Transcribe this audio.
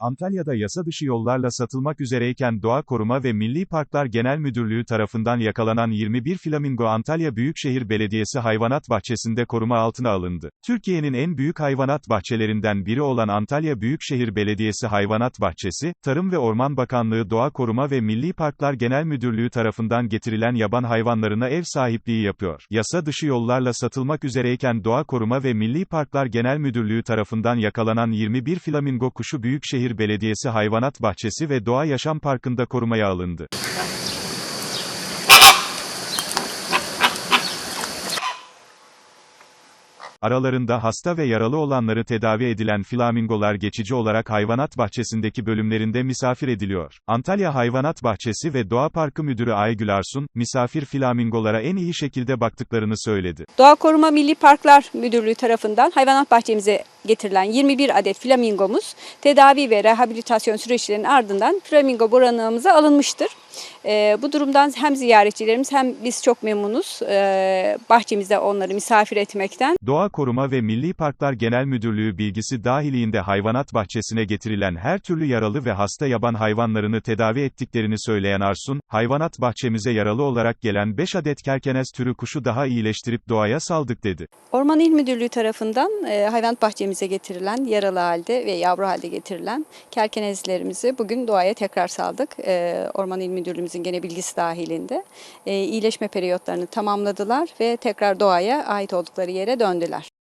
Antalya'da yasa dışı yollarla satılmak üzereyken Doğa Koruma ve Milli Parklar Genel Müdürlüğü tarafından yakalanan 21 flamingo Antalya Büyükşehir Belediyesi Hayvanat Bahçesi'nde koruma altına alındı. Türkiye'nin en büyük hayvanat bahçelerinden biri olan Antalya Büyükşehir Belediyesi Hayvanat Bahçesi, Tarım ve Orman Bakanlığı Doğa Koruma ve Milli Parklar Genel Müdürlüğü tarafından getirilen yaban hayvanlarına ev sahipliği yapıyor. Yasa dışı yollarla satılmak üzereyken Doğa Koruma ve Milli Parklar Genel Müdürlüğü tarafından yakalanan 21 flamingo kuşu Büyükşehir Belediyesi Hayvanat Bahçesi ve Doğa Yaşam Parkı'nda korumaya alındı. Aralarında hasta ve yaralı olanları tedavi edilen flamingolar geçici olarak hayvanat bahçesindeki bölümlerinde misafir ediliyor. Antalya Hayvanat Bahçesi ve Doğa Parkı Müdürü Aygül Arsun, misafir flamingolara en iyi şekilde baktıklarını söyledi. Doğa Koruma Milli Parklar Müdürlüğü tarafından hayvanat bahçemize getirilen 21 adet flamingomuz tedavi ve rehabilitasyon süreçlerinin ardından flamingo barınağımıza alınmıştır. Ee, bu durumdan hem ziyaretçilerimiz hem biz çok memnunuz ee, bahçemizde onları misafir etmekten. Doğa Koruma ve Milli Parklar Genel Müdürlüğü bilgisi dahilinde hayvanat bahçesine getirilen her türlü yaralı ve hasta yaban hayvanlarını tedavi ettiklerini söyleyen Arsun, hayvanat bahçemize yaralı olarak gelen 5 adet kerkenez türü kuşu daha iyileştirip doğaya saldık dedi. Orman İl Müdürlüğü tarafından e, hayvanat bahçemize getirilen yaralı halde ve yavru halde getirilen kerkenezlerimizi bugün doğaya tekrar saldık. E, Orman İl Müdürlüğümüzün gene bilgisi dahilinde. E, iyileşme periyotlarını tamamladılar ve tekrar doğaya ait oldukları yere döndüler.